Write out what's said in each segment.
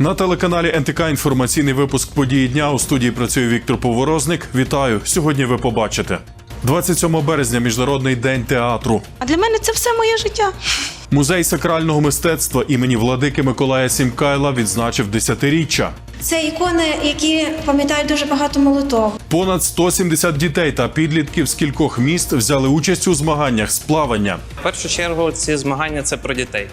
На телеканалі НТК інформаційний випуск події дня у студії працює Віктор Поворозник. Вітаю! Сьогодні ви побачите 27 березня, міжнародний день театру. А для мене це все моє життя. Музей сакрального мистецтва імені владики Миколая Сімкайла відзначив десятиріччя. Це ікони, які пам'ятають дуже багато молитов. Понад 170 дітей та підлітків з кількох міст взяли участь у змаганнях з плавання. В першу чергу ці змагання це про дітей.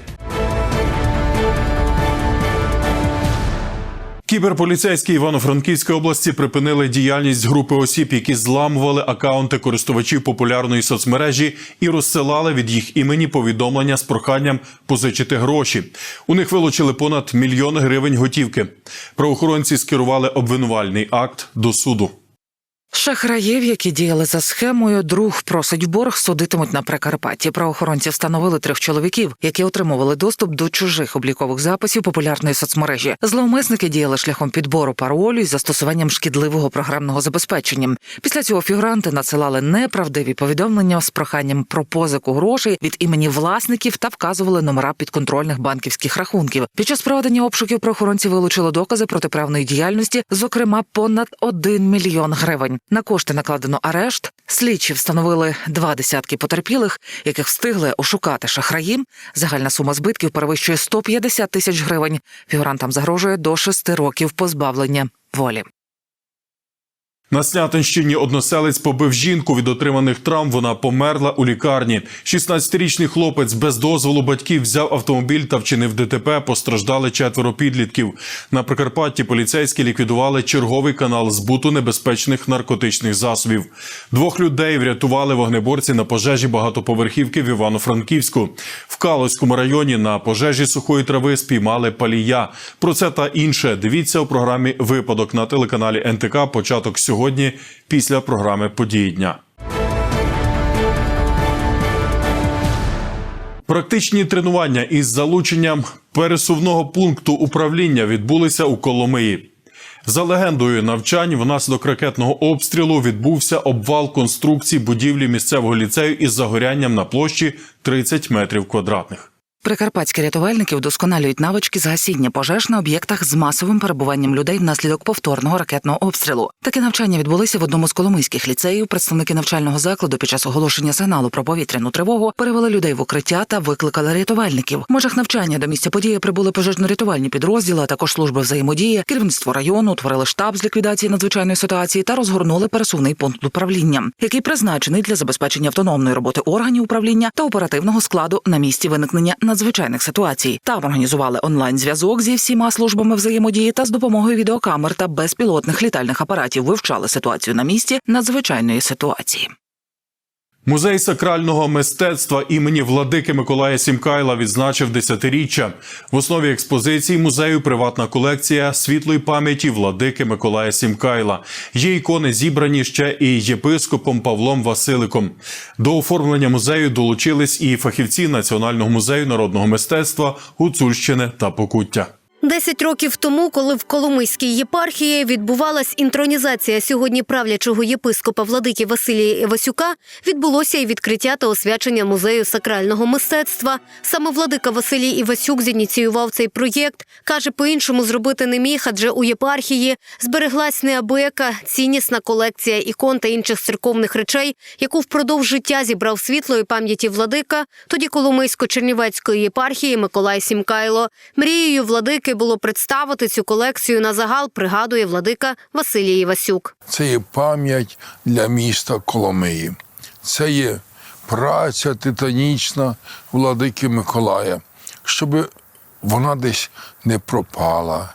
Кіберполіцейські Івано-Франківської області припинили діяльність групи осіб, які зламували акаунти користувачів популярної соцмережі і розсилали від їх імені повідомлення з проханням позичити гроші. У них вилучили понад мільйон гривень готівки. Правоохоронці скерували обвинувальний акт до суду. Шахраїв, які діяли за схемою, друг просить борг, судитимуть на Прикарпатті. Правоохоронці встановили трьох чоловіків, які отримували доступ до чужих облікових записів популярної соцмережі. Зловмисники діяли шляхом підбору паролю із застосуванням шкідливого програмного забезпечення. Після цього фігуранти надсилали неправдиві повідомлення з проханням про позику грошей від імені власників та вказували номера підконтрольних банківських рахунків. Під час проведення обшуків правоохоронці вилучили докази протиправної діяльності, зокрема понад 1 мільйон гривень. На кошти накладено арешт. Слідчі встановили два десятки потерпілих, яких встигли ошукати шахраї. Загальна сума збитків перевищує 150 тисяч гривень. Фігурантам загрожує до шести років позбавлення волі. На Снятинщині односелець побив жінку від отриманих травм. Вона померла у лікарні. 16-річний хлопець без дозволу батьків взяв автомобіль та вчинив ДТП. Постраждали четверо підлітків. На Прикарпатті поліцейські ліквідували черговий канал збуту небезпечних наркотичних засобів. Двох людей врятували вогнеборці на пожежі багатоповерхівки в Івано-Франківську. В Калоському районі на пожежі сухої трави спіймали палія. Про це та інше дивіться у програмі Випадок на телеканалі НТК. Початок сьогодні після програми Події дня. Практичні тренування із залученням пересувного пункту управління відбулися у Коломиї. За легендою навчань, внаслідок ракетного обстрілу відбувся обвал конструкції будівлі місцевого ліцею із загорянням на площі 30 метрів квадратних. Прикарпатські рятувальники вдосконалюють навички з гасіння пожеж на об'єктах з масовим перебуванням людей внаслідок повторного ракетного обстрілу. Такі навчання відбулися в одному з коломийських ліцеїв. Представники навчального закладу під час оголошення сигналу про повітряну тривогу перевели людей в укриття та викликали рятувальників. В межах навчання до місця події прибули пожежно-рятувальні підрозділи, а також служби взаємодії. Керівництво району утворили штаб з ліквідації надзвичайної ситуації та розгорнули пересувний пункт управління, який призначений для забезпечення автономної роботи органів управління та оперативного складу на місці виникнення надзвичайних ситуацій. Там організували онлайн зв'язок зі всіма службами взаємодії та з допомогою відеокамер та безпілотних літальних апаратів вивчали ситуацію на місці надзвичайної ситуації. Музей сакрального мистецтва імені владики Миколая Сімкайла відзначив десятиріччя. В основі експозиції музею приватна колекція світлої пам'яті владики Миколая Сімкайла. Є ікони зібрані ще і єпископом Павлом Василиком. До оформлення музею долучились і фахівці Національного музею народного мистецтва Гуцульщини та Покуття. Десять років тому, коли в Коломийській єпархії відбувалась інтронізація сьогодні правлячого єпископа владики Василія Івасюка, відбулося і відкриття та освячення музею сакрального мистецтва. Саме владика Василій Івасюк зініціював цей проєкт. каже, по-іншому зробити не міг, адже у єпархії збереглась неабияка ціннісна колекція ікон та інших церковних речей, яку впродовж життя зібрав світлої пам'яті владика, тоді Коломийсько-Чернівецької єпархії Миколай Сімкайло. Мрією владики було представити цю колекцію на загал, пригадує владика Василій Івасюк. Це є пам'ять для міста Коломиї. Це є праця титанічна владики Миколая, щоб вона десь не пропала,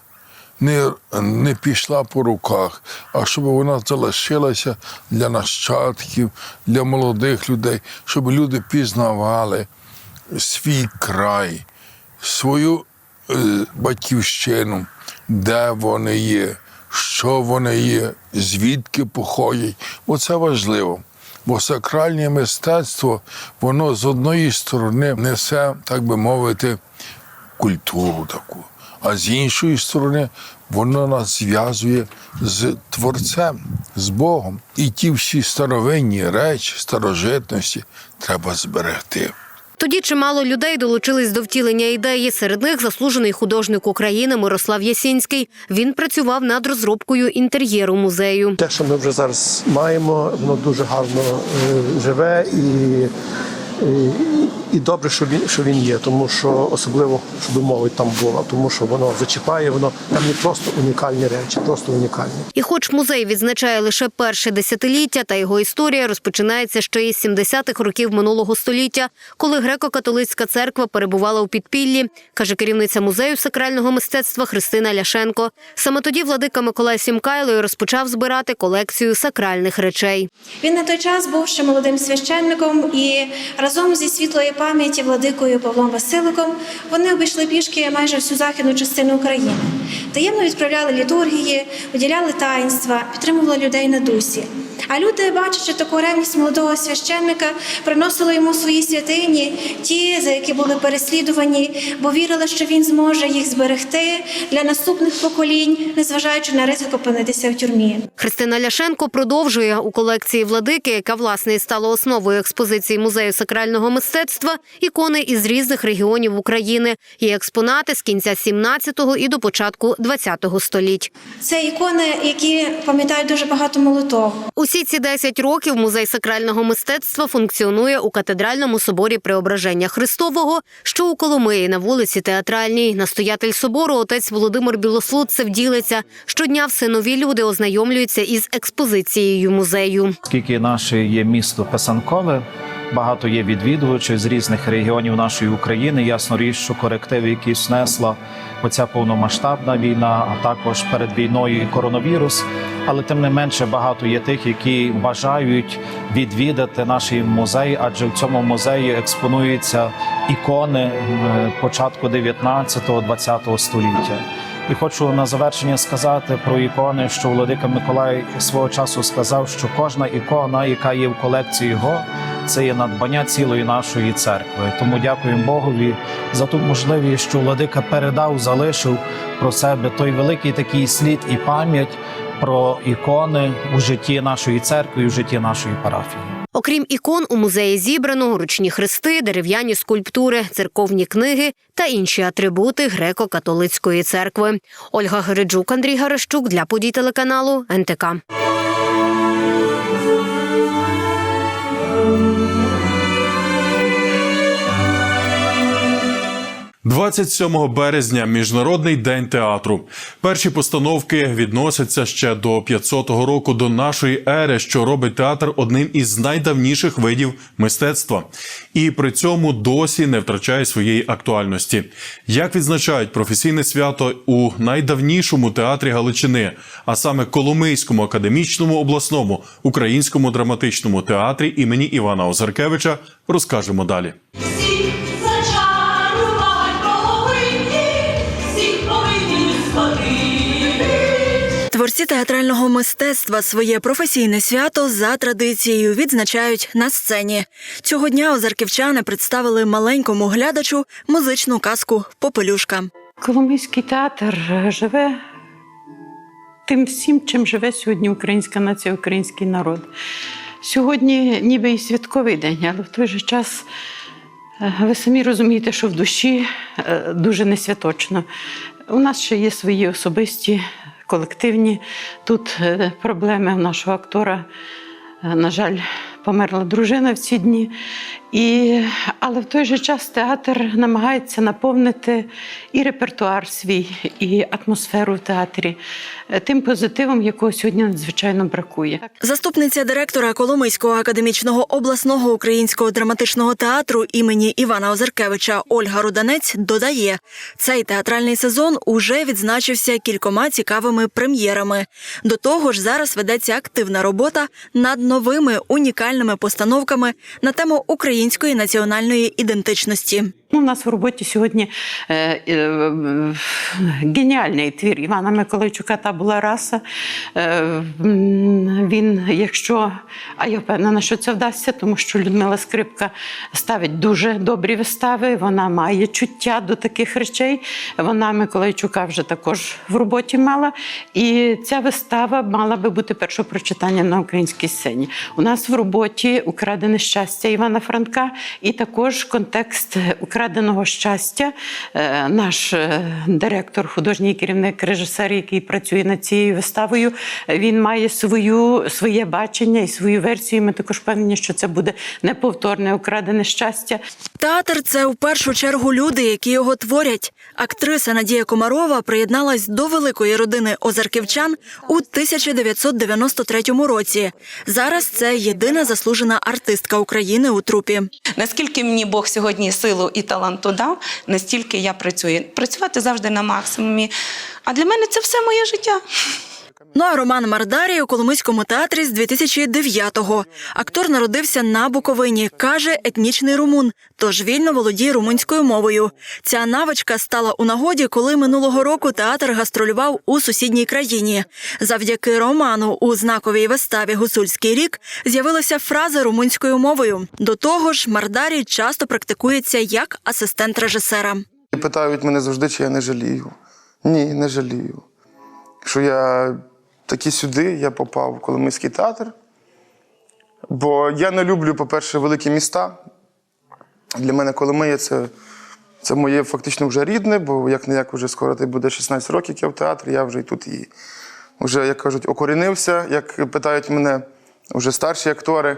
не, не пішла по руках, а щоб вона залишилася для нащадків, для молодих людей, щоб люди пізнавали свій край, свою батьківщину, де вони є, що вони є, звідки походять. Бо це важливо. Бо сакральне мистецтво, воно з одної сторони несе, так би мовити, культуру таку, а з іншої сторони воно нас зв'язує з Творцем, з Богом. І ті всі старовинні речі, старожитності треба зберегти. Тоді чимало людей долучились до втілення ідеї. Серед них заслужений художник України Мирослав Ясінський. Він працював над розробкою інтер'єру музею. Те, що ми вже зараз маємо, воно дуже гарно е, живе і, і, добре, що він, що він є, тому що особливо, щоб молодь там була, тому що воно зачіпає, воно там не просто унікальні речі, просто унікальні. І хоч музей відзначає лише перше десятиліття, та його історія розпочинається ще із 70-х років минулого століття, коли греко-католицька церква перебувала у підпіллі, каже керівниця музею сакрального мистецтва Христина Ляшенко. Саме тоді владика Миколай Сімкайло і розпочав збирати колекцію сакральних речей. Він на той час був ще молодим священником, і разом зі світлої пам'яті владикою Павлом Василиком вони обійшли пішки майже всю західну частину України. Таємно відправляли літургії, уділяли таїнства, підтримували людей на дусі. А люди, бачачи таку ревність молодого священника, приносили йому свої святині, ті, за які були переслідувані, бо вірили, що він зможе їх зберегти для наступних поколінь, незважаючи на ризик опинитися в тюрмі. Христина Ляшенко продовжує у колекції владики, яка власне стала основою експозиції музею сакрального мистецтва, ікони із різних регіонів України і експонати з кінця 17-го і до початку 20-го століть. Це ікони, які пам'ятають дуже багато молитов. Усі ці 10 років музей сакрального мистецтва функціонує у катедральному соборі Преображення Христового, що у Коломиї на вулиці Театральній. Настоятель собору отець Володимир Білослудцев ділиться. Щодня все нові люди ознайомлюються із експозицією музею. Оскільки наше є місто писанкове, багато є відвідувачів з різних регіонів нашої України. Ясно річ, що корективи, які снесла оця повномасштабна війна, а також перед війною і коронавірус. Але тим не менше багато є тих, які бажають відвідати наш музей, адже в цьому музеї експонуються ікони е, початку 19-20 століття. І хочу на завершення сказати про ікони, що Владика Миколай свого часу сказав, що кожна ікона, яка є в колекції його, це є надбання цілої нашої церкви. Тому дякуємо Богові за ту можливість, що Владика передав, залишив про себе той великий такий слід і пам'ять про ікони у житті нашої церкви, і в житті нашої парафії. Окрім ікон, у музеї зібрано ручні хрести, дерев'яні скульптури, церковні книги та інші атрибути греко-католицької церкви. Ольга Гереджук, Андрій Гарещук для подій телеканалу НТК. 27 березня міжнародний день театру. Перші постановки відносяться ще до 500-го року до нашої ери, що робить театр одним із найдавніших видів мистецтва, і при цьому досі не втрачає своєї актуальності. Як відзначають професійне свято у найдавнішому театрі Галичини, а саме Коломийському академічному обласному українському драматичному театрі імені Івана Озаркевича, розкажемо далі. Творці театрального мистецтва своє професійне свято за традицією відзначають на сцені. Цього дня озарківчани представили маленькому глядачу музичну казку Попелюшка. Коломийський театр е, живе тим всім, чим живе сьогодні українська нація, український народ. Сьогодні ніби і святковий день, але в той же час е, ви самі розумієте, що в душі е, дуже несвяточно. У нас ще є свої особисті, колективні тут е, проблеми у нашого актора. Е, На жаль, померла дружина в ці дні. І, але в той же час театр намагається наповнити і репертуар свій, і атмосферу в театрі е, тим позитивом, якого сьогодні надзвичайно бракує. Заступниця директора Коломийського академічного обласного українського драматичного театру імені Івана Озаркевича Ольга Руданець додає, цей театральний сезон уже відзначився кількома цікавими прем'єрами. До того ж, зараз ведеться активна робота над новими унікальними постановками на тему української національної ідентичності. Ну, у нас в роботі сьогодні е, е, геніальний твір Івана Миколайчука та була раса. Е, він, якщо, а я впевнена, що це вдасться, тому що Людмила Скрипка ставить дуже добрі вистави, вона має чуття до таких речей. Вона Миколайчука вже також в роботі мала. І ця вистава мала би бути першопрочитання на українській сцені. У нас в роботі Украдене щастя Івана Франка, і також контекст украденого щастя. Е, Наш е, директор, художній керівник, режисер, який працює над цією виставою, він має свою, своє бачення і свою версію. Ми також впевнені, що це буде неповторне украдене щастя. Театр це в першу чергу люди, які його творять. Актриса Надія Комарова приєдналась до великої родини озарківчан у 1993 році. Зараз це єдина заслужена артистка України у трупі. Наскільки мені Бог сьогодні силу і таланту дав, настільки я працюю. Працювати завжди на максимумі. А для мене це все моє життя. Ну а Роман Мардарій у Коломийському театрі з 2009-го. Актор народився на Буковині, каже етнічний румун, тож вільно володіє румунською мовою. Ця навичка стала у нагоді, коли минулого року театр гастролював у сусідній країні. Завдяки роману у знаковій виставі Гусульський рік з'явилися фрази румунською мовою. До того ж, Мардарій часто практикується як асистент режисера. Питають мене завжди, чи я не жалію. Ні, не жалію. Що я таки сюди я попав в Коломийський театр. Бо я не люблю, по-перше, великі міста. Для мене Коломия це, це моє фактично вже рідне, бо як не як вже скоро ти буде 16 років, як я в театрі, я вже і тут і вже, як кажуть, окорінився, як питають мене вже старші актори.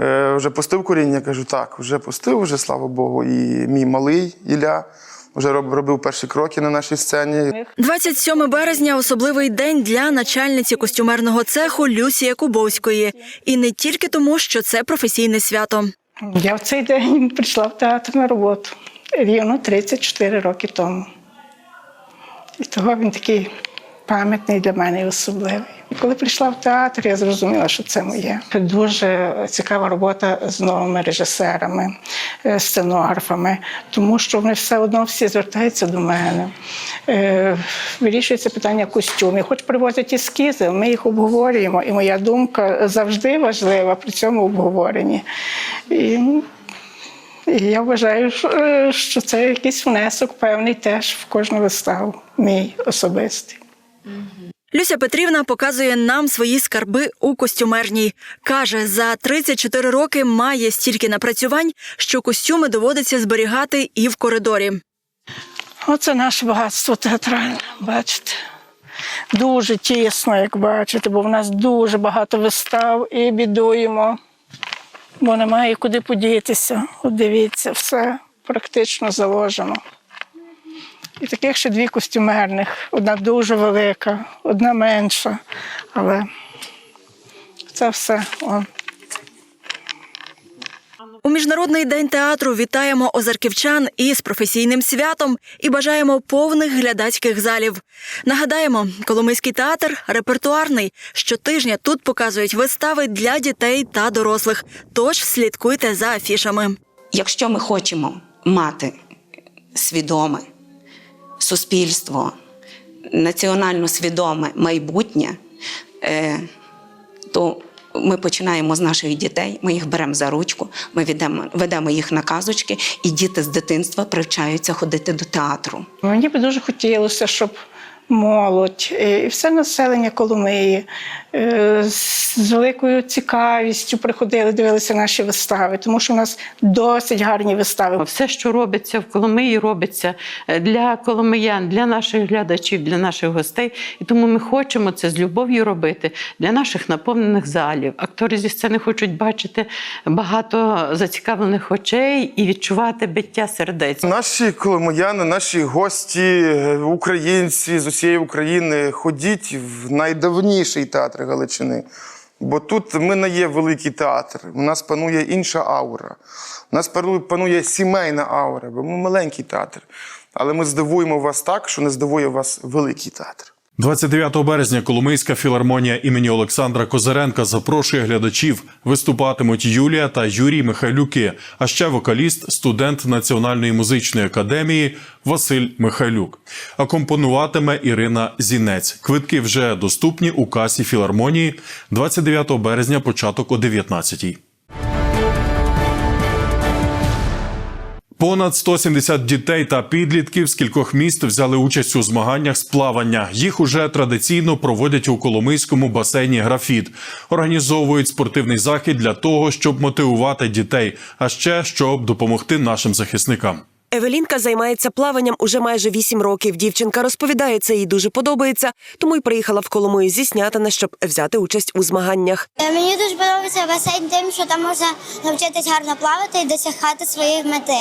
Е, вже пустив коріння? Я кажу, так, вже пустив, вже слава Богу. І мій малий Ілля вже робив перші кроки на нашій сцені. 27 березня особливий день для начальниці костюмерного цеху Люсі Якубовської. І не тільки тому, що це професійне свято. Я в цей день прийшла в театр на роботу рівно 34 роки тому. І того він такий пам'ятний для мене і особливий. Коли прийшла в театр, я зрозуміла, що це моє. Дуже цікава робота з новими режисерами, е, сценографами, тому що вони все одно всі звертаються до мене. Е, Вирішується питання костюмів. Хоч привозять ескізи, ми їх обговорюємо, і моя думка завжди важлива при цьому обговоренні. І і я вважаю, е, що це якийсь внесок певний теж в кожну виставу, мій особистий. Люся Петрівна показує нам свої скарби у костюмерній. Каже, за 34 роки має стільки напрацювань, що костюми доводиться зберігати і в коридорі. Оце наше багатство театральне, бачите. Дуже тісно, як бачите, бо в нас дуже багато вистав і бідуємо, бо немає куди подітися. От дивіться, все практично заложено. І таких ще дві костюмерних. Одна дуже велика, одна менша. Але це все. О. У міжнародний день театру вітаємо озарківчан із професійним святом і бажаємо повних глядацьких залів. Нагадаємо, Коломийський театр репертуарний. Щотижня тут показують вистави для дітей та дорослих. Тож слідкуйте за афішами. Якщо ми хочемо мати свідоме суспільство, національно свідоме майбутнє, е, то ми починаємо з наших дітей, ми їх беремо за ручку, ми ведемо, ведемо їх на казочки, і діти з дитинства привчаються ходити до театру. Мені би дуже хотілося, щоб молодь е, і все населення Коломиї е, з великою цікавістю приходили, дивилися наші вистави, тому що у нас досить гарні вистави. Все, що робиться в Коломиї, робиться е, для коломиян, для наших глядачів, для наших гостей. І тому ми хочемо це з любов'ю робити для наших наповнених залів. Актори зі сцени хочуть бачити багато зацікавлених очей і відчувати биття сердець. Наші коломияни, наші гості, українці з усієї України, ходіть в найдавніший театр Галичини. Бо тут ми не є великий театр, у нас панує інша аура. У нас панує сімейна аура, бо ми маленький театр. Але ми здивуємо вас так, що не здивує вас великий театр. 29 березня Коломийська філармонія імені Олександра Козаренка запрошує глядачів. Виступатимуть Юлія та Юрій Михайлюки, а ще вокаліст, студент Національної музичної академії Василь Михайлюк. Акомпонуватиме Ірина Зінець. Квитки вже доступні у касі філармонії 29 березня, початок о 19-й. Понад 170 дітей та підлітків з кількох міст взяли участь у змаганнях з плавання. Їх уже традиційно проводять у Коломийському басейні Графіт. Організовують спортивний захід для того, щоб мотивувати дітей, а ще щоб допомогти нашим захисникам. Евелінка займається плаванням уже майже вісім років. Дівчинка розповідає, це їй дуже подобається, тому й приїхала в Коломию зі Снятина, щоб взяти участь у змаганнях. Е, Мені дуже подобається басейн тим, що там можна навчитись гарно плавати і досягати своєї мети.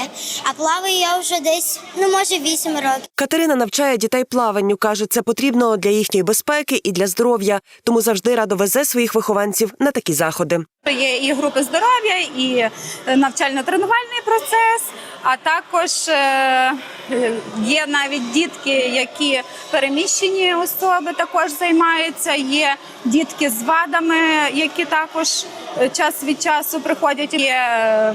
А плаваю я вже десь, ну може, вісім років. Катерина навчає дітей плаванню. каже, це потрібно для їхньої безпеки і для здоров'я, тому завжди радо везе своїх вихованців на такі заходи. Є і групи здоров'я, і е, навчально-тренувальний процес, а також е, є навіть дітки, які переміщені особи також займаються. Є дітки з вадами, які також е, час від часу приходять. Є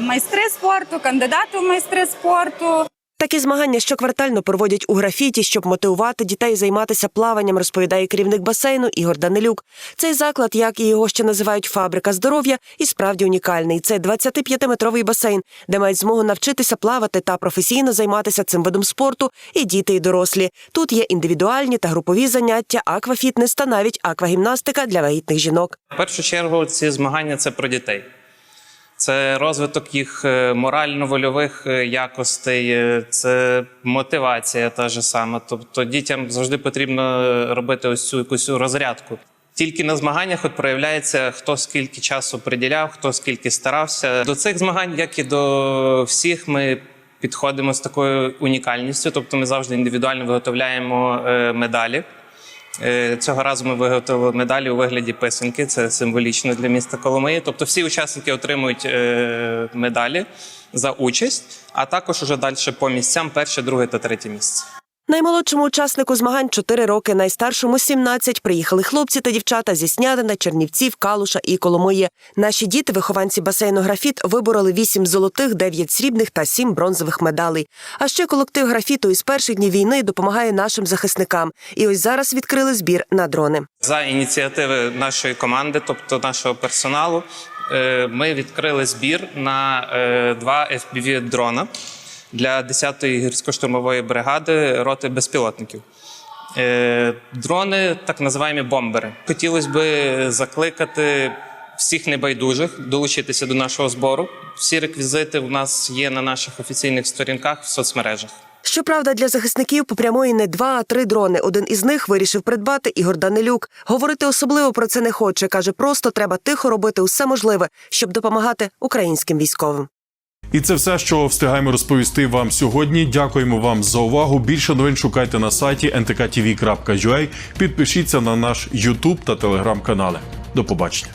майстри спорту, кандидати в майстри спорту. Такі змагання щоквартально проводять у графіті, щоб мотивувати дітей займатися плаванням, розповідає керівник басейну Ігор Данилюк. Цей заклад, як і його ще називають фабрика здоров'я, і справді унікальний. Це 25-метровий басейн, де мають змогу навчитися плавати та професійно займатися цим видом спорту і діти, і дорослі. Тут є індивідуальні та групові заняття, аквафітнес та навіть аквагімнастика для вагітних жінок. В першу чергу ці змагання це про дітей. Це розвиток їх е, морально-вольових е, якостей, е, це мотивація та ж сама. Тобто дітям завжди потрібно робити ось цю якусь розрядку. Тільки на змаганнях от проявляється, хто скільки часу приділяв, хто скільки старався. До цих змагань, як і до всіх, ми підходимо з такою унікальністю. Тобто, ми завжди індивідуально виготовляємо медалі. Е, Цього разу ми виготовили медалі у вигляді писанки. Це символічно для міста Коломиї. Тобто, всі учасники отримують е, медалі за участь, а також уже далі по місцям перше, друге та третє місце. Наймолодшому учаснику змагань 4 роки, найстаршому 17. Приїхали хлопці та дівчата зі Снядина, Чернівців, Калуша і Коломиї. Наші діти, вихованці басейну Графіт, вибороли 8 золотих, 9 срібних та 7 бронзових медалей. А ще колектив графіту із перших днів війни допомагає нашим захисникам. І ось зараз відкрили збір на дрони. За ініціативи нашої команди, тобто нашого персоналу, е, ми відкрили збір на е, два fpv дрона для 10-ї гірсько-штурмової бригади роти безпілотників. Е, Дрони, так називаємо бомбери. Хотілося би закликати всіх небайдужих долучитися до нашого збору. Всі реквізити у нас є на наших офіційних сторінках в соцмережах. Щоправда, для захисників попрямує не два, а три дрони. Один із них вирішив придбати Ігор Данилюк. Говорити особливо про це не хоче. каже, просто треба тихо робити усе можливе, щоб допомагати українським військовим. І це все, що встигаємо розповісти вам сьогодні. Дякуємо вам за увагу. Більше новин шукайте на сайті ntktv.ua. Підпишіться на наш YouTube та телеграм канали. До побачення.